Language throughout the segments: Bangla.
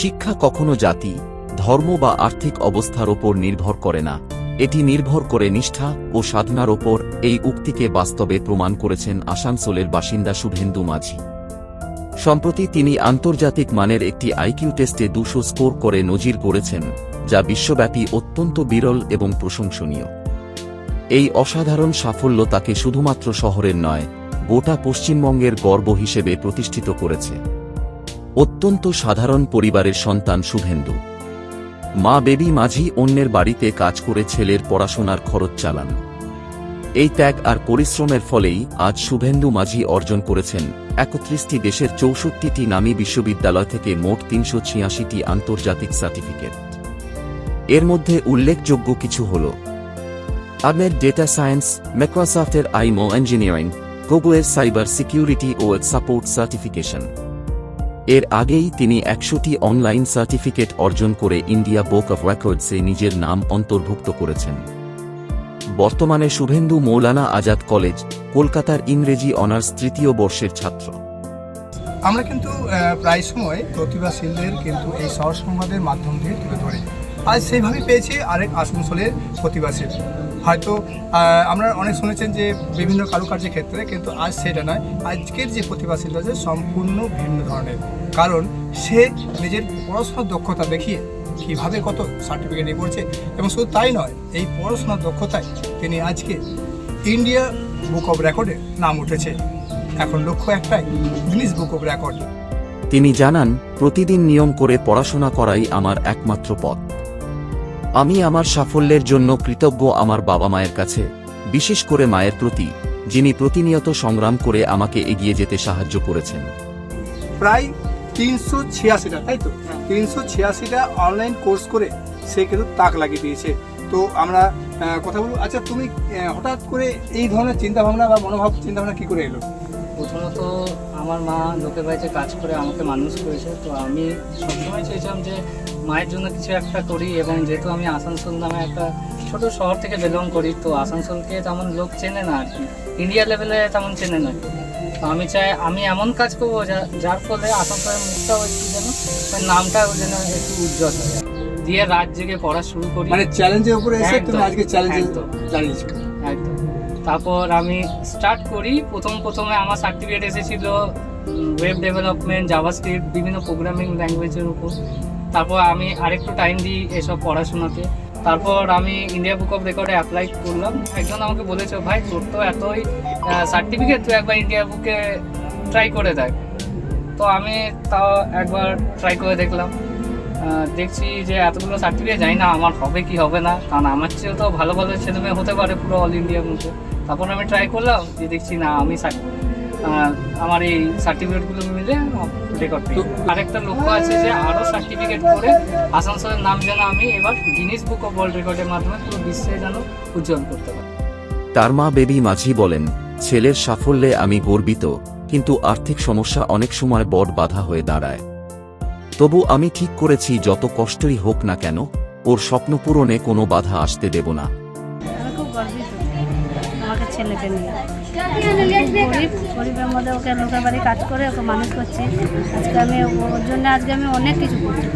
শিক্ষা কখনো জাতি, ধর্ম বা আর্থিক অবস্থার ওপর নির্ভর করে না। এটি নির্ভর করে নিষ্ঠা ও সাধনার ওপর এই উক্তিকে বাস্তবে প্রমাণ করেছেন আসানসোলের বাসিন্দা শুভেন্দু মাঝি। সম্প্রতি তিনি আন্তর্জাতিক মানের একটি আইকিউ টেস্টে দুশো স্কোর করে নজির গড়েছেন, যা বিশ্বব্যাপী অত্যন্ত বিরল এবং প্রশংসনীয়। এই অসাধারণ সাফল্য তাকে শুধুমাত্র শহরের নয়, গোটা পশ্চিমবঙ্গের গর্ব হিসেবে প্রতিষ্ঠিত করেছে। অত্যন্ত সাধারণ পরিবারের সন্তান শুভেন্দু। মা বেবি মাঝি অন্যের বাড়িতে কাজ করে ছেলের পড়াশোনার খরচ চালান। এই ত্যাগ আর পরিশ্রমের ফলেই আজ শুভেন্দু মাঝি অর্জন করেছেন একত্রিশটি দেশের চৌষট্টিটি নামী বিশ্ববিদ্যালয় থেকে মোট তিনশো ছিয়াশিটি আন্তর্জাতিক সার্টিফিকেট। এর মধ্যে উল্লেখযোগ্য কিছু হল আমের ডেটা সায়েন্স, মাইক্রোসফটের আইমো ইঞ্জিনিয়ারিং, গুগলের সাইবার সিকিউরিটি ও সাপোর্ট সার্টিফিকেশন। এর আগেই তিনি একশোটি অনলাইন সার্টিফিকেট অর্জন করে ইন্ডিয়া বুক অফ রেকর্ডসে নিজের নাম অন্তর্ভুক্ত করেছেন। বর্তমানে শুভেন্দু মৌলানা আজাদ কলেজ, কলকাতার ইংরেজি অনার্স তৃতীয় বর্ষের ছাত্র। আমরা কিন্তু প্রায় সময় প্রতিভাশীলদের কিন্তু এই সহজ সংবাদের মাধ্যম দিয়ে তুলে ধরি। আজ সেইভাবেই পেয়েছি আরেক আসানসোলের প্রতিভাশীল। হয়তো আমরা অনেক শুনেছেন যে বিভিন্ন কারুকার্যের ক্ষেত্রে কিন্তু আজ সেটা নয়, আজকের যে প্রতিভা প্রতিভাশীল আছে সম্পূর্ণ ভিন্ন ধরনের। কারণ সে নিজের পড়াশোনার দক্ষতা দেখিয়ে কীভাবে কত সার্টিফিকেট নিয়ে করছে এবং শুধু তাই নয়, এই পড়াশোনার দক্ষতায় তিনি আজকে ইন্ডিয়া বুক অফ রেকর্ডে নাম উঠেছে। এখন লক্ষ্য একটাই গিনিস বুক অফ রেকর্ড তিনি জানান, প্রতিদিন নিয়ম করে পড়াশোনা করাই আমার একমাত্র পথ। আমি আমার সাফল্যের জন্য কৃতজ্ঞ আমার বাবা মায়ের কাছে বিশেষ করে মায়ের প্রতি যিনি প্রতিনিয়ত সংগ্রাম করে আমাকে এগিয়ে যেতে সাহায্য করেছেন। প্রায় তিনশো ছিয়াশিটা তাই তো? তিনশো ছিয়াশিটা অনলাইন কোর্স করে সে কিন্তু তাক লাগিয়ে দিয়েছে। তো আমরা কথা বলব। আচ্ছা তুমি হঠাৎ করে এই ধরনের চিন্তা ভাবনা বা মনোভাব চিন্তা ভাবনা কি করে এলো? প্রথমত আমার মা লোকের বাড়িতে কাজ করে আমাকে মানুষ করেছে। তো আমি সবসময় চেয়েছিলাম যে মায়ের জন্য কিছু একটা করি এবং যেহেতু আমি আসানসোল নামে একটা ছোট শহর থেকে বিলং করি তো আসানসোলকে তেমন লোক চেনে না আর কি। ইন্ডিয়া লেভেলে তেমন চেনে না। তো আমি চাই আমি এমন কাজ করব যা- যার ফলে আসানসোলের মুখটাও একটু যেন নামটাও যেন একটু উজ্জ্বল হয়। দিয়ে রাত জেগে পড়া শুরু করি। মানে চ্যালেঞ্জের উপরে এসে তুমি আজকে চ্যালেঞ্জে একদম। একদম। তারপর আমি স্টার্ট করি। প্রথম প্রথমে আমার সার্টিফিকেট এসেছিল ওয়েব ডেভেলপমেন্ট জাভাস্ক্রিপ্ট বিভিন্ন প্রোগ্রামিং ল্যাঙ্গুয়েজের উপর। তারপর আমি আরেকটু টাইম দিই এসব পড়াশোনাতে। তারপর আমি ইন্ডিয়া বুক অফ রেকর্ডে অ্যাপ্লাই করলাম। একজন আমাকে বলেছে, ভাই, তোর তো এতই সার্টিফিকেট তুই একবার ইন্ডিয়া বুকে ট্রাই করে দেখ। তো আমি তাও একবার ট্রাই করে দেখলাম। দেখছি যে এতগুলো সার্টিফিকেট জানি না আমার হবে কি হবে না, কারণ আমার চেয়েও তো ভালো ভালো ছেলে মেয়ে হতে পারে পুরো অল ইন্ডিয়ার মধ্যে তারপর আমি ট্রাই করলাম, যে দেখছি না, আমি আমার এই সার্টিফিকেটগুলো মিলে রেকর্ড আরেকটা লক্ষ্য আছে যে আরও সার্টিফিকেট করে আসানসোলের নাম যেন আমি এবার গিনিস বুক অফ ওয়ার্ল্ড রেকর্ডের মাধ্যমে পুরো বিশ্বে যেন উজ্জ্বল করতে পারি। তার মা বেবি মাঝি বলেন ছেলের সাফল্যে আমি গর্বিত কিন্তু আর্থিক সমস্যা অনেক সময় বড় বাধা হয়ে দাঁড়ায়। তবু আমি ঠিক করেছি যত কষ্টই হোক না কেন ওর স্বপ্ন পূরণে কোনো বাধা আসতে দেব না। ছেলেকে নিয়ে। গরিব গরিবের মধ্যে ওকে লোকের বাড়ি কাজ করে ওকে মানুষ করছি। আজকে আমি ওর জন্য আজকে আমি অনেক কিছু করছি।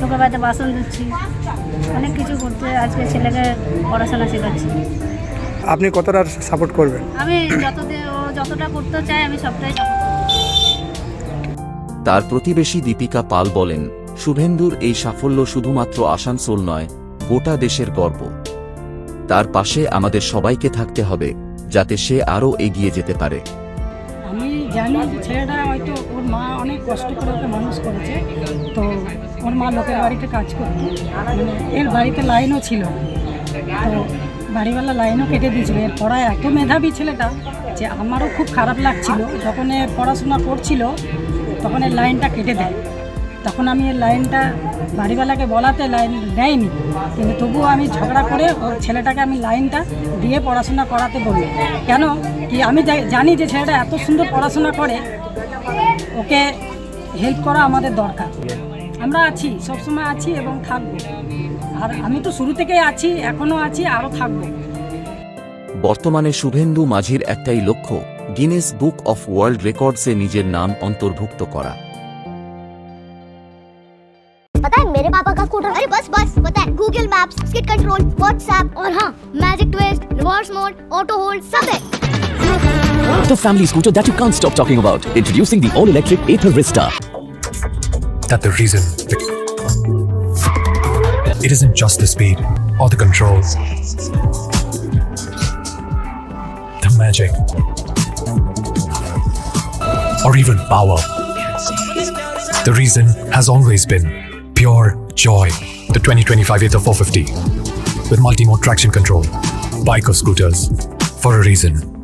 লোকের বাড়িতে বাসন দিচ্ছি অনেক কিছু করতে আজকে ছেলেকে পড়াশোনা শেখাচ্ছি। আপনি কতটা সাপোর্ট করবেন? আমি যতদিন ও যতটা করতে চাই আমি সবটাই তার প্রতিবেশী দীপিকা পাল বলেন শুভেন্দুর এই সাফল্য শুধুমাত্র আসানসোল নয় গোটা দেশের গর্ব। তার পাশে আমাদের সবাইকে থাকতে হবে, যাতে সে আরও এগিয়ে যেতে পারে। আমি জানি ছেলেটা হয়তো ওর মা অনেক কষ্ট করে ওকে মানুষ করেছে, তো ওর মা লোকের বাড়িতে কাজ করতো মানে এর বাড়িতে লাইনও ছিল। তো বাড়িওয়ালা লাইনও কেটে দিয়েছিল। এর পড়ায় এত মেধাবী ছেলেটা যে আমারও খুব খারাপ লাগছিল। যখন এ পড়াশোনা করছিল, তখন এর লাইনটা কেটে দেয়। তখন আমি এর লাইনটা বাড়িওয়ালাকে বলাতে লাইন দেয়নি। কিন্তু তবুও আমি ঝগড়া করে ওর ছেলেটাকে আমি লাইনটা দিয়ে পড়াশোনা করাতে বললাম কেন? কি আমি জানি যে ছেলেটা এত সুন্দর পড়াশোনা করে, ওকে হেল্প করা আমাদের দরকার। আমরা আছি, সবসময় আছি এবং থাকব। আর আমি তো শুরু থেকেই আছি এখনও আছি আরও থাকব। বর্তমানে শুভেন্দু মাঝির একটাই লক্ষ্য গিনেস বুক অফ ওয়ার্ল্ড রেকর্ডসে নিজের নাম অন্তর্ভুক্ত করা। मेरे पापा का स्कूटर अरे बस बस पता है Google Maps skit control WhatsApp और हाँ magic twist reverse mode auto hold सब है The family scooter that you can't stop talking about. Introducing the all-electric Ather Vista. that the reason it isn't just the speed or the controls the magic or even power the reason has always been pure joy the 2025 Ather 450 with multi-mode traction control bike or scooters for a reason